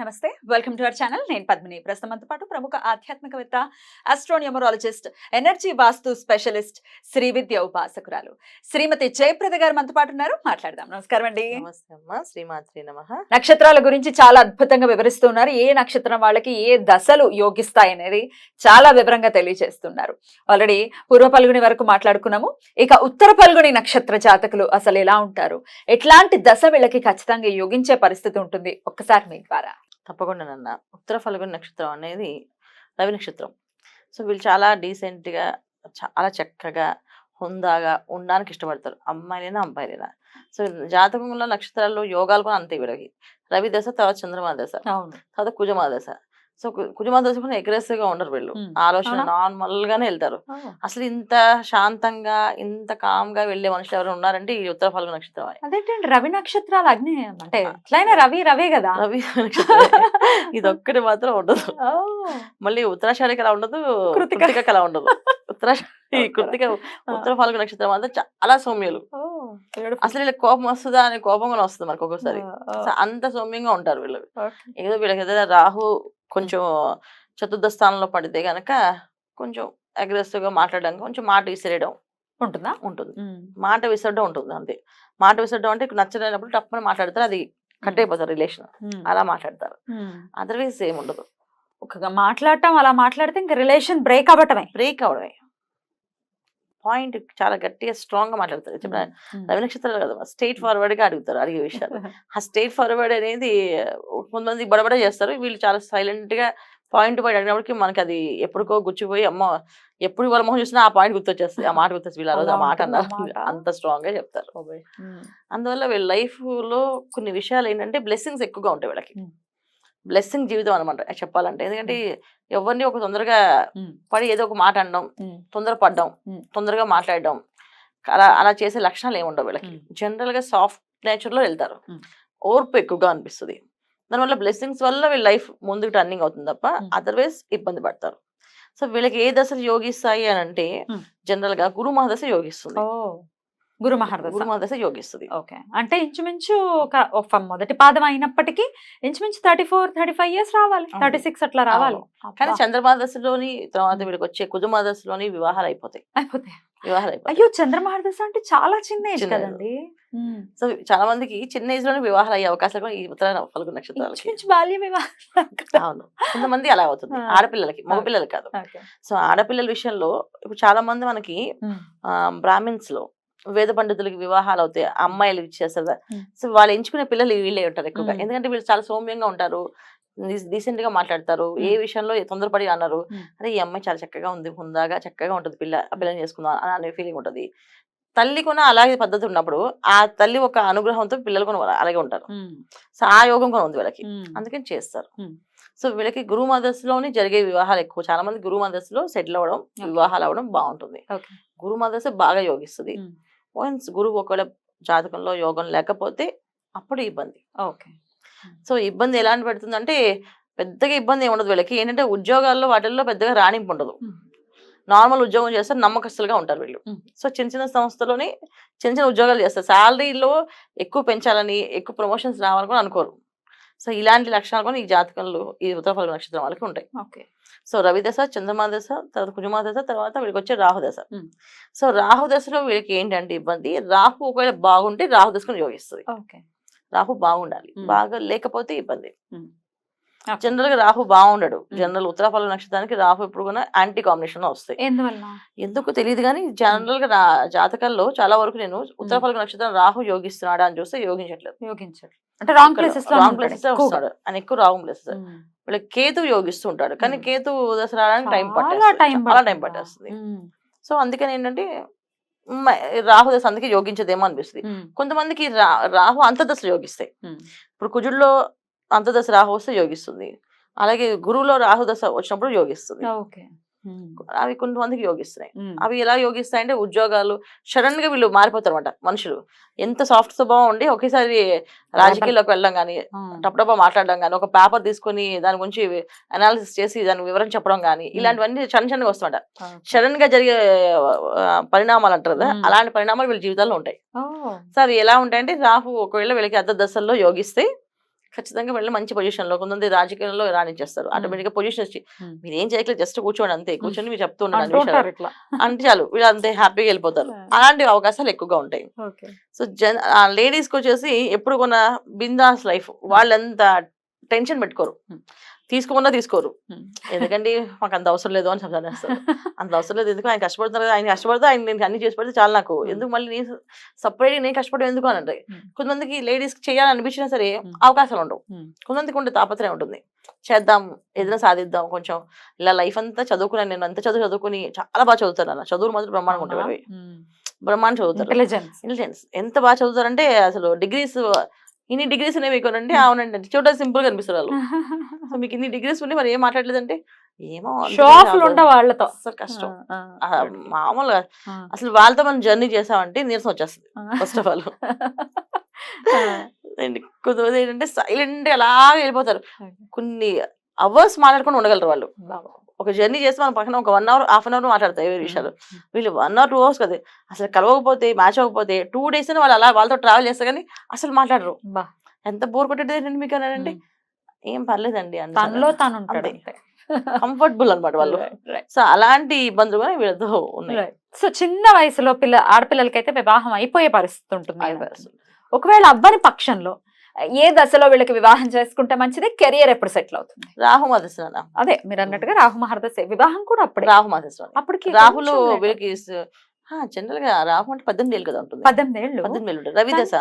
నమస్తే. Welcome to our channel నేను పద్మిని. ప్రస్తుతం పాటు ప్రముఖ ఆధ్యాత్మికవేత్త astronumerologist energy vastu specialist Shri Vidya ఉపాసకురాలు Shrimati Jayaprada garu మనతో పాటు ఉన్నారు. మాట్లాడదాం. నమస్కారం అండి. శ్రీమాత్రి నమ. నక్షత్రాల గురించి చాలా అద్భుతంగా వివరిస్తున్నారు ఏ నక్షత్రం వాళ్ళకి ఏ దశలు యోగిస్తాయి అనేది చాలా వివరంగా తెలియజేస్తున్నారు. ఆల్రెడీ పూర్వ పల్గుని వరకు మాట్లాడుకున్నాము. ఇక ఉత్తర పల్గుని నక్షత్ర జాతకులు అసలు ఎలా ఉంటారు? ఎట్లాంటి దశ వీళ్ళకి ఖచ్చితంగా యోగించే పరిస్థితి ఉంటుంది? ఒక్కసారి మీ ద్వారా. తప్పకుండా నాన్న. ఉత్తర ఫల్గుని నక్షత్రం అనేది రవి నక్షత్రం. సో వీళ్ళు చాలా decent గా చాలా చక్కగా హుందాగా ఉండడానికి ఇష్టపడతారు. అమ్మాయిలైనా అబ్బాయిలైనా. సో జాతకంలో నక్షత్రాల్లో యోగాలు కూడా అంతే వీళ్ళకి. రవి దశ తర్వాత చంద్రమా దశ. తర్వాత కుజమా దశ. సో కు- కుజమా దశ కూడా aggressive గా ఉండరు వీళ్ళు. ఆలోచన? నార్మల్ గానే వెళ్తారు. అసలు ఇంత శాంతంగా ఇంత కామ్గా వెళ్ళే మనుషులు ఎవరు ఉన్నారంటే ఈ ఉత్తర ఫల్గు నక్షత్రం అదేంటండి? రవి నక్షత్రాలు అగ్ని అంటే ఎట్లయినా రవి రవే కదా? రవి నక్షత్రం ఇది ఒక్కటి మాత్రం ఉండదు. మళ్ళీ ఉత్తరాషాఢికి అలా ఉండదు కృతిక. అలా ఉండదు. ఉత్తరాషాఢి కృతిక ఉత్తర ఫాల్గు నక్షత్రం అంతా చాలా సౌమ్యులు. అసలు వీళ్ళకి కోపం వస్తుందా అనే కోపం కూడా వస్తుంది మనకు ఒక్కొక్కసారి అంత సౌమ్యంగా ఉంటారు వీళ్ళు. ఏదో వీళ్ళకి ఏదైనా రాహు కొంచెం చతుర్థ స్థానంలో పడితే గనక కొంచెం అగ్రెసివ్గా మాట్లాడడం కొంచెం మాట విసిరేయడం ఉంటుందా? ఉంటుంది. మాట విసరడం ఉంటుంది అంతే. మాట విసరడం అంటే నచ్చలేనప్పుడు టప్పని మాట్లాడతారు అది కట్ అయిపోతారు రిలేషన్. అలా మాట్లాడతారు. అదర్వైజ్ ఏం ఉండదు ఒక మాట్లాడటం అలా మాట్లాడితే ఇంకా రిలేషన్ బ్రేక్ అవ్వటమే. బ్రేక్ అవడమే పాయింట్ చాలా గట్టిగా స్ట్రాంగ్గా మాట్లాడతారు. రవి నక్షత్రాలు కదా స్ట్రైట్ ఫార్వర్డ్గా అడుగుతారు అడిగే విషయాలు. ఆ స్ట్రైట్ ఫార్వర్డ్ అనేది కొంతమంది బడబడ చేస్తారు. వీళ్ళు చాలా సైలెంట్గా పాయింట్ పాయింట్ అడిగినప్పటికి మనకి అది ఎప్పటికో గుచ్చిపోయి అమ్మ ఎప్పుడు వాళ్ళ మొహం చూసినా ఆ పాయింట్ గుర్తొచ్చేస్తుంది. ఆ మాట గుర్తొచ్చి వీళ్ళు ఆ రోజు ఆ మాట అన్నారు? అంత స్ట్రాంగ్గా చెప్తారు అందువల్ల వీళ్ళ లైఫ్లో కొన్ని విషయాలు ఏంటంటే బ్లెస్సింగ్స్ ఎక్కువగా ఉంటాయి వీళ్ళకి. బ్లెస్సింగ్ జీవితం అనమాట చెప్పాలంటే ఎందుకంటే ఎవరిని ఒక తొందరగా పడి ఏదో ఒక మాట అనడం ఉమ్, తొందరపడడం Hmm. తొందరగా మాట్లాడడం అలా అలా చేసే లక్షణాలు ఏమి ఉండవు వీళ్ళకి Hmm. జనరల్గా సాఫ్ట్ నేచర్లో వెళ్తారు. ఓర్పు ఎక్కువగా అనిపిస్తుంది దానివల్ల బ్లెస్సింగ్స్ వల్ల వీళ్ళ లైఫ్ ముందుకు టర్నింగ్ అవుతుంది తప్ప. అదర్వైజ్ ఇబ్బంది పడతారు సో వీళ్ళకి ఏ దశలు యోగిస్తాయి అని అంటే. జనరల్గా గురు మహాదశ యోగిస్తుంది గురు మహర్దశ గురు మహాదశ యోగిస్తుంది. ఓకే. అంటే ఇంచుమించు ఒక మొదటి పాదం అయినప్పటికీ ఇంచుమించు thirty four thirty five years రావాలి. థర్టీ సిక్స్ అట్లా రావాలి. కానీ చంద్రమాదశలోని తర్వాత. వీళ్ళకి వచ్చే కుజమాదశలోని వివాహాలు అయిపోతాయి. అయిపోతాయి వివాహాలు అయిపోతాయి అయ్యో! చంద్రమహర్దశ అంటే చాలా చిన్న ఏజ్. కదండి. సో చాలా మందికి చిన్న ఏజ్లోనే వివాహాలు అయ్యే అవకాశాలు కూడా ఈ ఉత్తర ఫల్గు నక్షత్రాలకి. ఇంచుమించు బాల్య వివాహం కదా. అవును. కొంతమంది అలా అవుతుంది. ఆడపిల్లలకి మగపిల్లలకి కాదు. సో ఆడపిల్లల విషయంలో ఇప్పుడు చాలా మంది మనకి బ్రాహ్మిన్స్లో వేద పండితులకి వివాహాలు అవుతాయి అమ్మాయిలు ఇచ్చేస్తారు. సో వాళ్ళు ఎంచుకునే పిల్లలు వీళ్ళే ఉంటారు ఎక్కువగా. ఎందుకంటే వీళ్ళు చాలా సౌమ్యంగా ఉంటారు డీసెంట్గా మాట్లాడతారు ఏ. విషయంలో తొందరపడి అన్నారు. అరే ఈ అమ్మాయి చాలా చక్కగా ఉంది హుందాగా చక్కగా ఉంటుంది పిల్ల ఆ పిల్లని చేసుకుందాం అని అనే ఫీలింగ్ ఉంటుంది తల్లి కూడా అలాగే పద్ధతి ఉన్నప్పుడు ఆ తల్లి ఒక అనుగ్రహంతో పిల్లలు కూడా అలాగే ఉంటారు సో ఆ యోగం కూడా ఉంది వీళ్ళకి. అందుకని చేస్తారు. సో వీళ్ళకి గురు మదస్సులోని జరిగే వివాహాలు ఎక్కువ చాలా మంది గురు మదస్సులో సెటిల్ అవ్వడం. వివాహాలు అవ్వడం బాగుంటుంది. గురు మదస్సు బాగా యోగిస్తుంది. వన్స్ గురువు ఒకవేళ జాతకంలో యోగం లేకపోతే అప్పుడు ఇబ్బంది. ఓకే. సో ఇబ్బంది ఎలాంటి పెడుతుందంటే పెద్దగా ఇబ్బంది ఏమి ఉండదు వీళ్ళకి. ఏంటంటే ఉద్యోగాల్లో వాటిల్లో పెద్దగా రాణింపు ఉండదు. నార్మల్ ఉద్యోగం చేస్తారు నమ్మకస్తులుగా ఉంటారు వీళ్ళు. సో చిన్న చిన్న సంస్థలోని చిన్న చిన్న ఉద్యోగాలు చేస్తారు. శాలరీలో ఎక్కువ పెంచాలని ఎక్కువ ప్రమోషన్స్ రావాలని కూడా అనుకోరు. సో ఇలాంటి లక్షణాలు కూడా ఈ జాతకంలో ఈ ఉత్తరఫల నక్షత్రం వాళ్ళకి ఉంటాయి. ఓకే. సో రవి దశ చంద్రమా దశ తర్వాత కుజమా దశ తర్వాత వీళ్ళకి వచ్చే రాహు దశ. Hmm. సో రాహు దశలో వీళ్ళకి ఏంటంటే ఇబ్బంది? రాహు ఒకవేళ బాగుంటే రాహు దశకుని యోగిస్తుంది. ఓకే. రాహు బాగుండాలి. బాగా లేకపోతే ఇబ్బంది. జనరల్గా రాహు బాగుండడు Hmm. జనరల్ ఉత్తరాఫల నక్షత్రానికి రాహు ఎప్పుడు కూడా యాంటీ కాంబినేషన్ వస్తాయి. ఎందుకు తెలియదు కానీ జనరల్గా రా- జాతకాల్లో చాలా వరకు నేను ఉత్తరాఫల నక్షత్రం రాహు యోగిస్తున్నాడా అని చూస్తే యోగించట్లేదు. అంటే రాంగ్ ప్లేసెస్ రాంగ్ ప్లేసెస్ వస్తాడు. ఆయన ఎక్కువ రాంగ్ ప్లేసెస్. వీళ్ళకి కేతు యోగిస్తూ ఉంటాడు కానీ Hmm. కేతు దశ రావడానికి టైం పట్టేస్తుంది. టైం చాలా టైం? పట్టేస్తుంది. సో అందుకని ఏంటంటే రాహు దశ అందుకే యోగించదేమో అనిపిస్తుంది. కొంతమందికి రాహు అంతర్దశలు యోగిస్తాయి. ఇప్పుడు కుజుల్లో అంతర్దశ రాహు వస్తే యోగిస్తుంది. అలాగే గురువులో రాహు దశ వచ్చినప్పుడు యోగిస్తుంది. అవి కొంతమందికి యోగిస్తున్నాయి. అవి ఎలా యోగిస్తాయంటే ఉద్యోగాలు సడన్గా వీళ్ళు మారిపోతారు అనమాట మనుషులు. ఎంత సాఫ్ట్ స్వభావం ఉండి ఒకేసారి రాజకీయాల్లోకి వెళ్ళడం కానీ టపటపా మాట్లాడడం కానీ ఒక పేపర్ తీసుకొని దాని గురించి అనాలిసిస్ చేసి దాని వివరం చెప్పడం కానీ ఇలాంటివన్నీ చిన్న చిన్నగా వస్తుంట ఓకే. సడన్గా జరిగే పరిణామాలు అంటారు కదా. అలాంటి పరిణామాలు వీళ్ళ జీవితాల్లో ఉంటాయి. సో అవి ఎలా ఉంటాయంటే రాహు ఒకవేళ వీళ్ళకి అర్ధ దశల్లో యోగిస్తే ఖచ్చితంగా వెళ్ళి మంచి పొజిషన్లో కొంతమంది రాజకీయాల్లో రాణించేస్తారు. ఆటోమేటిక్గా పొజిషన్ వచ్చి. మీరు ఏం చేయట్లేదు జస్ట్ కూర్చోండి అంతే కూర్చొని మీరు చెప్తూ ఉండండి అంటూ చాలు వీళ్ళు అంతే హ్యాపీగా వెళ్ళిపోతారు. అలాంటి అవకాశాలు ఎక్కువగా ఉంటాయి. సో జన్ లేడీస్కి వచ్చేసి ఎప్పుడు కొన్న బిందాస్ లైఫ్ వాళ్ళంత టెన్షన్ పెట్టుకోరు. తీసుకోకుండా తీసుకోరు. ఎందుకంటే మాకు అంత అవసరం లేదు అని చెప్తానేస్తారు అంత అవసరం లేదు. ఎందుకు? ఆయన కష్టపడుతున్నారు కదా ఆయన కష్టపడితే ఆయన నేను అన్ని చేసి పెడితే చాలు నాకు. ఎందుకు మళ్ళీ నేను సపరేట్ నేను కష్టపడడం ఎందుకు అని అంటే. కొంతమందికి లేడీస్ చేయాలని అనిపించినా సరే. అవకాశాలు ఉండవు. కొంతమందికి ఉండే తాపత్రయం ఉంటుంది. చేద్దాం ఏదైనా సాధిద్దాం కొంచెం ఇలా లైఫ్ అంతా చదువుకున్నాను నేను అంత చదువు చదువుకుని చాలా బాగా చదువుతాను అన్న. చదువులు మాత్రం బ్రహ్మాండంగా ఉంటాయి. బ్రహ్మాండం చదువుతారు. ఇంటెలిజెన్స్ ఇంటెలిజెన్స్ ఎంత బాగా చదువుతారంటే అసలు డిగ్రీస్ ఇన్ని డిగ్రీస్ అనేవి మీకు అవునండి చూడడానికి సింపుల్గా అనిపిస్తారు వాళ్ళు సో మీకు ఇన్ని డిగ్రీస్ ఉండి మరి ఏం మాట్లాడలేదంటే ఏమో ఉంటా వాళ్ళతో అస్సలు కష్టం మామూలుగా. అసలు వాళ్ళతో మనం జర్నీ చేసామంటే నీరసం వచ్చేస్తుంది. First of all. కొంతమంది ఏంటంటే సైలెంట్ అలా వెళ్ళిపోతారు. కొన్ని అవర్స్ మాట్లాడుకొని ఉండగలరు వాళ్ళు. ఒక జర్నీ చేస్తే మనం పక్కన ఒక one hour half an hour మాట్లాడతాయి వేరే విషయాలు. వీళ్ళు వన్ అవర్ టూ అవర్స్ కదా. అసలు కలవకపోతే మ్యాచ్ అవ్వకపోతే టూ డేస్ వాళ్ళు అలా వాళ్ళతో ట్రావెల్ చేస్తారు కానీ అసలు మాట్లాడరు. ఎంత బోర్ కొట్టేది మీకు అన్నారంటే ఏం పర్లేదండి తనలో తాను ఉంటాడు అంతే. కంఫర్టబుల్ అన్నమాట వాళ్ళు. సో అలాంటి ఇబ్బందులు కూడా వీళ్ళతో ఉన్నాయి. సో చిన్న వయసులో పిల్ల ఆడపిల్లలకైతే వివాహం అయిపోయే పరిస్థితి ఉంటుంది. ఒకవేళ అవ్వని పక్షంలో ఏ దశలో వీళ్ళకి వివాహం చేసుకుంటే మంచిది? కెరియర్ ఎప్పుడు సెటిల్ అవుతుంది? రాహు మధుసూదన అదే మీరు అన్నట్టుగా రాహు మహర్దశ వివాహం కూడా అప్పుడే. రాహు మధుసూదన అప్పటికి రాహులు. వీళ్ళకి జనరల్గా రాహు అంటే పద్దెనిమిది ఏళ్ళు కదా ఉంటుంది. పద్దెనిమిది ఏళ్ళు? పద్దెనిమిది ఏళ్ళు ఉంటుంది రవి దశ